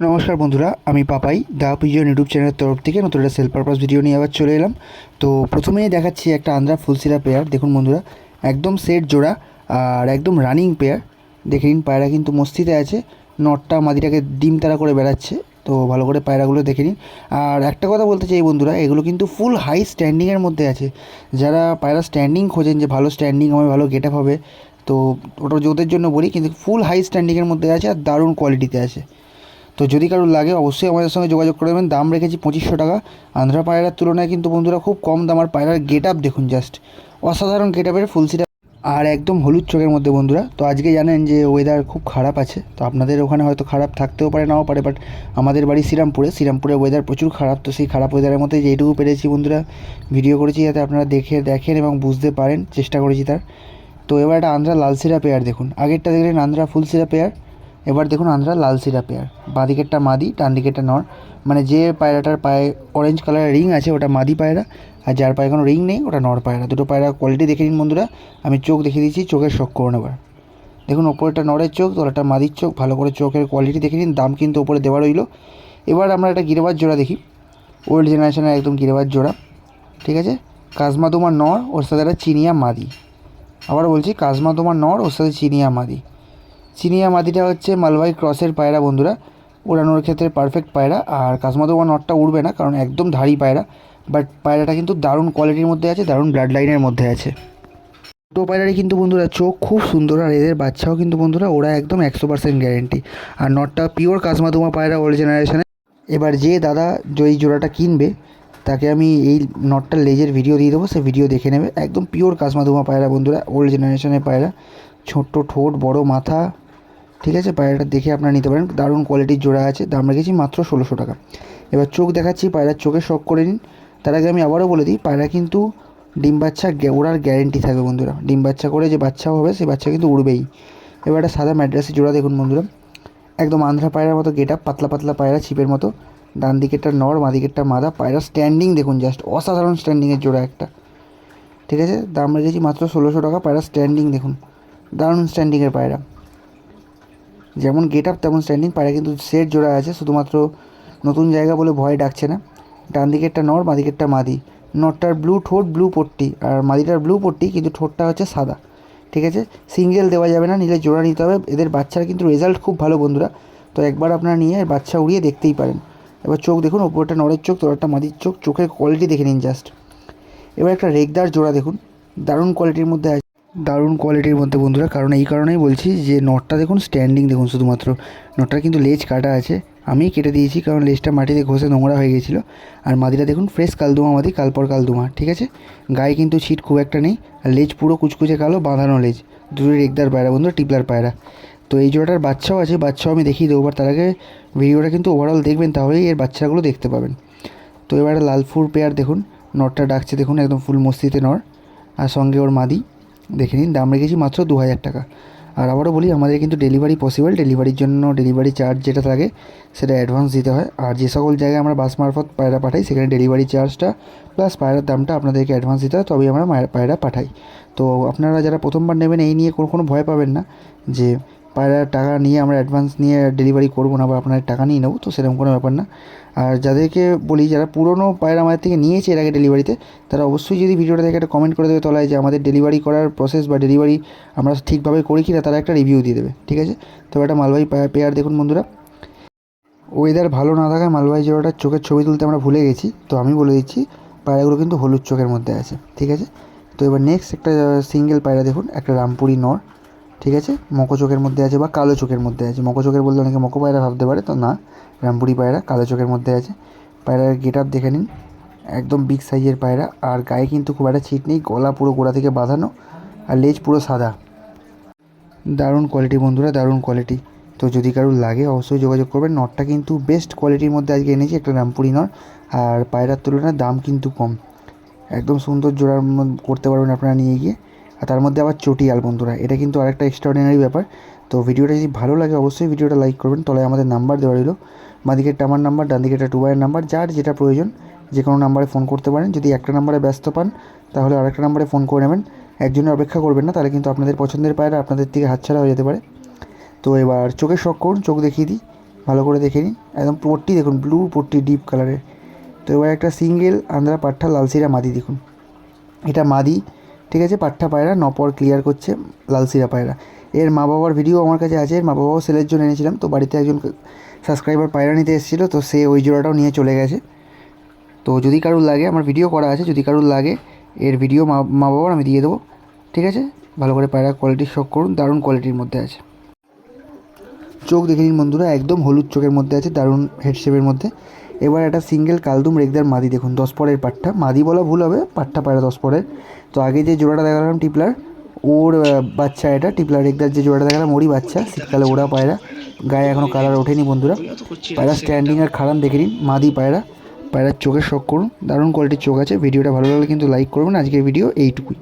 নমস্কার বন্ধুরা, আমি পাপাই, দা পিজন ইউটিউব চ্যানেলের তরফ থেকে নতুন একটা সেল পারপাস ভিডিও নিয়ে আবার চলে এলাম। তো প্রথমেই দেখাচ্ছি একটা আন্দ্রা ফুলসিরা পেয়ার দেখুন বন্ধুরা, একদম সেট জোড়া আর একদম রানিং পেয়ার দেখে নিন, পায়রা কিন্তু মস্তিতে আছে, নটটা, মাদিটাকে ডিম তারা করে বেড়াচ্ছে, তো ভালো করে পায়রাগুলো দেখে নিন। আর একটা কথা বলতে চাই বন্ধুরা, এগুলো কিন্তু ফুল হাই স্ট্যান্ডিংয়ের মধ্যে আছে। যারা পায়রা স্ট্যান্ডিং খোঁজেন যে ভালো স্ট্যান্ডিং আমার ভালো গেট আপ হবে, তো ওটা যোদের জন্য বলি, কিন্তু ফুল হাই স্ট্যান্ডিংয়ের মধ্যে আছে আর দারুণ কোয়ালিটিতে আছে। তো যদি কারোর লাগে, অবশ্যই আমাদের সঙ্গে যোগাযোগ করে দেবেন দাম রেখেছি পঁচিশশো টাকা। আন্ধ্রা পায়রার তুলনায় কিন্তু বন্ধুরা খুব কম দাম। আর পায়রার গেট আপ দেখুন জাস্ট অসাধারণ গেট আপের ফুলসিটা আর একদম হলুদ চোখের মধ্যে বন্ধুরা। তো আজকে জানেন যে ওয়েদার খুব খারাপ আছে। তো আপনাদের ওখানে হয়তো খারাপ থাকতেও পারে, নাও পারে বাট আমাদের বাড়ি শ্রীরামপুরে। শ্রীরামপুরে ওয়েদার প্রচুর খারাপ। তো সেই খারাপ ওয়েদারের মধ্যে যেইটুকু পেরেছি বন্ধুরা ভিডিও করেছি যাতে আপনারা দেখে, দেখেন এবং বুঝতে পারেন। চেষ্টা করেছি তার। তো এবার একটা আন্ধ্রা লাল সিরা পেয়ার দেখুন। আগেরটা দেখলেন আন্ধ্রা ফুল সিরা পেয়ার এবার দেখুন আন্ধ্রা লাল সিরা পেয়ার। বাঁ দিকেরটা মাদি ডান দিকেরটা নর। মানে যে পায়রাটার পায়ে অরেঞ্জ কালারের রিং আছে, ওটা মাদি পায়রা। আর যার পায়ে কোনো রিং নেই, ওটা নর পায়রা। দুটো পায়রা কোয়ালিটি দেখে নিন বন্ধুরা। আমি চোখ দেখিয়ে দিচ্ছি, চোখের শখ করুন এবার দেখুন, ওপরেরটা নরের চোখ তলাটা মাদির চোখ। ভালো করে চোখের কোয়ালিটি দেখে নিন, দাম কিন্তু ওপরে দেওয়া রইল। এবার আমরা একটা গিরেবার জোড়া দেখি। ওল্ড জেনারেশনের একদম গিরেবাজ জোড়া। ঠিক আছে? কাজমা তোমার নর, ওর সাথে একটা চিনিয়া মাদি। আবার বলছি কাজমা তোমার নর, ওর সাথে চিনিয়া মাদি। চিনিয়া মাদিটা হচ্ছে মালবাই ক্রসের পায়রা বন্ধুরা। উড়ানোর ক্ষেত্রে পারফেক্ট পায়রা। আর কাজমা তোমার নটটা উড়বে না, কারণ একদম ধারি পায়রা। বাট পায়রাটা কিন্তু দারুণ কোয়ালিটির মধ্যে আছে, দারুণ ব্লাড লাইনের মধ্যে আছে। দুটো পায়রারই কিন্তু বন্ধুরা চোখ খুব সুন্দর, আর এদের বাচ্চাও কিন্তু বন্ধুরা, ওরা একদম একশো পার্সেন্ট গ্যারেন্টি আর নটটা পিওর কাজমাতুমা পায়রা ওল্ড জেনারেশনে এবার যে দাদা যেই জোড়াটা কিনবে, তাকে আমি এই নটটা লেজের ভিডিও দিয়ে দেবো, সে ভিডিও দেখে নেবে। একদম পিওর কাজমাতুমা পায়রা বন্ধুরা ওল্ড জেনারেশনের পায়রা। ছোট্ট ঠোঁট, বড় মাথা, ঠিক আছে? পায়রাটা দেখে আপনারা নিতে পারেন। দারুণ কোয়ালিটির জোড়া আছে। দাম রেখেছি মাত্র ষোলোশো টাকা। এবার চোখ দেখাচ্ছি, পায়রার চোখে শখ করে নিন। তার আগে আমি আবারও বলে দিই, পায়রা কিন্তু ডিম বাচ্চা ওড়ার গ্যারেন্টি থাকবে বন্ধুরা। ডিম বাচ্চা করে যে বাচ্চা হবে সেই বাচ্চা কিন্তু উড়বেই। এবার একটা সাদা ম্যাড্রাসের জোড়া দেখুন বন্ধুরা। একদম আন্ধ্রা পায়রার মতো গেট আপ পাতলা পাতলা পায়রা ছিপের মতো। ডান দিকেরটা নর, বাঁ দিকেরটা মাদা। পায়রা স্ট্যান্ডিং দেখুন জাস্ট অসাধারণ স্ট্যান্ডিংয়ের জোড়া একটা। ঠিক আছে? দাম রেখেছি মাত্র ষোলোশো টাকা, পায়রা স্ট্যান্ডিং দেখুন। দারুণ স্ট্যান্ডিংয়ের পায়রা। যেমন গেট আপ তেমন স্ট্যান্ডিং পায়রা কিন্তু সেট জোড়া আছে, শুধুমাত্র নতুন জায়গা বলে ভয় ডাকছে না। ডান দিকেরটা নর বাঁ দিকেরটা মাদি। নটটার ব্লু ঠোঁট ব্লু পট্টি। আর মাদিটার ব্লু পট্টি, কিন্তু ঠোঁটটা হচ্ছে সাদা। ঠিক আছে? সিঙ্গেল দেওয়া যাবে না, নিলে জোড়া নিতে হবে। এদের বাচ্চার কিন্তু রেজাল্ট খুব ভালো বন্ধুরা। তো একবার আপনারা নিয়ে বাচ্চা উড়িয়ে দেখতেই পারেন। এবার চোখ দেখুন, ওপরটা নরের চোখ তোরটা মাদির চোখ। চোখের কোয়ালিটি দেখে নিন জাস্ট এবার একটা রেগদার জোড়া দেখুন। দারুণ কোয়ালিটির মধ্যে আছে। দারুণ কোয়ালিটির মধ্যে বন্ধুরা। কারণ এই কারণেই বলছি যে নটটা দেখুন স্ট্যান্ডিং দেখুন শুধুমাত্র। নটটার কিন্তু লেজ কাটা আছে। আমি কেটে দিয়েছি কারণ লেজটা মাটিতে ঘষে নোংরা হয়ে গেছিল। আর মাদিটা দেখুন ফ্রেশ কালদুমা মাদি, কালপর কালদুমা, ঠিক আছে? গায়ে কিন্তু ছিট খুব একটা নেই। আর লেজ পুরো কুচকুচে কালো, বাঁধানো লেজ দুটোই রেগদার পায়রা বন্ধুরা, টিপলার পায়রা। তো এই জোড়াটার বাচ্চাও আছে, বাচ্চাও আমি দেখিয়ে দেবো। তার আগে ভিডিওটা কিন্তু ওভারঅল দেখবেন, তাহলেই এর বাচ্চাগুলো দেখতে পাবেন। তো এবার লালফুর পেয়ার দেখুন নটটা ডাকছে দেখুন, একদম ফুল মস্তিতে নর আর সঙ্গে ওর মাদি। দেখে নিন, দাম রেখেছি মাত্র দু হাজার টাকা। আর আবারও বলি, আমাদের কিন্তু ডেলিভারি পসিবল ডেলিভারির জন্য ডেলিভারি চার্জ যেটা থাকে, সেটা অ্যাডভান্স দিতে হয়। আর যে সকল জায়গায় আমরা বাস মারফত পায়রা পাঠাই, সেখানে ডেলিভারি চার্জটা প্লাস পায়রার দামটা আপনাদেরকে অ্যাডভান্স দিতে হয়, তবেই আমরা পায়রা পাঠাই। তো আপনারা যারা প্রথমবার নেবেন, এই নিয়ে কোনো কোনো ভয় পাবেন না যে পায়রার টাকা নিয়ে আমরা অ্যাডভান্স নিয়ে ডেলিভারি করব না বা আপনার টাকা নিয়ে নেব, তো সেরকম কোনো ব্যাপার না। আর যাদেরকে বলি, যারা পুরনো পায়রা আমাদের থেকে নিয়েছে এর আগে ডেলিভারিতে তারা অবশ্যই যদি ভিডিওটা দেখে একটা কমেন্ট করে দেবে তলায় যে আমাদের ডেলিভারি করার প্রসেস বা ডেলিভারি আমরা ঠিকভাবে করি কি না তারা একটা রিভিউ দিয়ে দেবে, ঠিক আছে? তো একটা মালবাহী পেয়ার দেখুন বন্ধুরা। ওয়েদার ভালো না থাকায় মালবাহী জোড়াটার চোখের ছবি তুলতে আমরা ভুলে গেছি, তো আমি বলে দিচ্ছি, পায়রাগুলো কিন্তু হলুদ চোখের মধ্যে আছে, ঠিক আছে? তো এবার নেক্সট একটা সিঙ্গেল পায়রা দেখুন, একটা রামপুরি নর। ঠিক আছে? মকো চোখের মধ্যে আছে বা কালো চোখের মধ্যে আছে। মকো চোখের বললে অনেকে মকো পায়রা ভাবতে পারে, তো না, রামপুরি পায়রা কালো চোখের মধ্যে আছে। পায়রার গেট আপ দেখে নিন, একদম বিগ সাইজের পায়রা, আর গায়ে কিন্তু খুব একটা ছিট নেই, গলা পুরো গোড়া থেকে বাঁধানো, আর লেজ পুরো সাদা। দারুণ কোয়ালিটি বন্ধুরা, দারুণ কোয়ালিটি তো যদি কারোর লাগে অবশ্যই যোগাযোগ করবেন নটটা কিন্তু বেস্ট কোয়ালিটির মধ্যে আজকে এনেছি, একটা রামপুরি নর আর পায়রার তুলনায় দাম কিন্তু কম। একদম সুন্দর জোড়ার করতে পারবেন আপনারা নিয়ে গিয়ে। আর তার মধ্যে আবার চটিয়াল বন্ধুরা, এটা কিন্তু আরেকটা এক্সট্রাঅর্ডিনারি ব্যাপার। তো ভিডিওটা যদি ভালো লাগে, অবশ্যই ভিডিওটা লাইক করবেন। তলায় আমাদের নাম্বার দেওয়া রইল। বাঁদিকেরটা আমার নাম্বার ডান দিকেরটা টুবাইয়ের নাম্বার যার যেটা প্রয়োজন যে কোনো নাম্বারে ফোন করতে পারেন। যদি একটা নাম্বারে ব্যস্ত পান, তাহলে আরেকটা নাম্বারে ফোন করে নেবেন। একজনের অপেক্ষা করবেন না, তাহলে কিন্তু আপনাদের পছন্দের পায়রা আপনাদের থেকে হাতছাড়া হয়ে যেতে পারে। তো এবার চোখের শখ করুন, চোখ দেখিয়ে দিই, ভালো করে দেখে নিন একদম পট্টি দেখুন ব্লু পট্টি ডিপ কালারের তো এবার একটা সিঙ্গেল আন্ধ্রা পাঠা লালসিরা মাদি দেখুন। এটা মাদি ঠিক আছে পাঠা পায়রা, নপর ক্লিয়ার করছে লালসিরা পায়রা। এর মা বাবার ভিডিও আমার কাছে আছে, এর মা বাবাও সেলের জন্য এনেছিলাম, তো বাড়িতে একজন সাবস্ক্রাইবার পায়রা নিতে এসেছিল, তো সে ওই জোড়াটাও নিয়ে চলে গেছে। তো যদি কারুর লাগে, আমার ভিডিও করা আছে, যদি কারুর লাগে, এর ভিডিও মা মা বাবার আমি দিয়ে দেবো, ঠিক আছে? ভালো করে পায়রা কোয়ালিটি শখ করুন, দারুণ কোয়ালিটির মধ্যে আছে। চোখ দেখে নিন বন্ধুরা, একদম হলুদ চোখের মধ্যে আছে, দারুণ হেডশেপের মধ্যে। এবার একটা সিঙ্গেল কালদুম রেগদার মাদি দেখুন, দশ পরের পাট্টা। মাদি বলা ভুল হবে, পাট্টা পায়রা দশ পরের তো আগে যে জোড়াটা দেখালাম টিপলার, ওর বাচ্চা এটা, টিপলার রেগদার যে জোড়াটা দেখালাম, ওরই বাচ্চা, শীতকালে ওরা পায়রা। গায়ে এখনও কালার ওঠেনি বন্ধুরা। পায়রা স্ট্যান্ডিং আর খাড়ান দেখে নিন, মাদি পায়রা। পায়রার চোখের শখ করুন, দারুণ কোয়ালিটির চোখ আছে। ভিডিওটা ভালো লাগলে কিন্তু লাইক করবেন। আজকের ভিডিও এইটুকুই।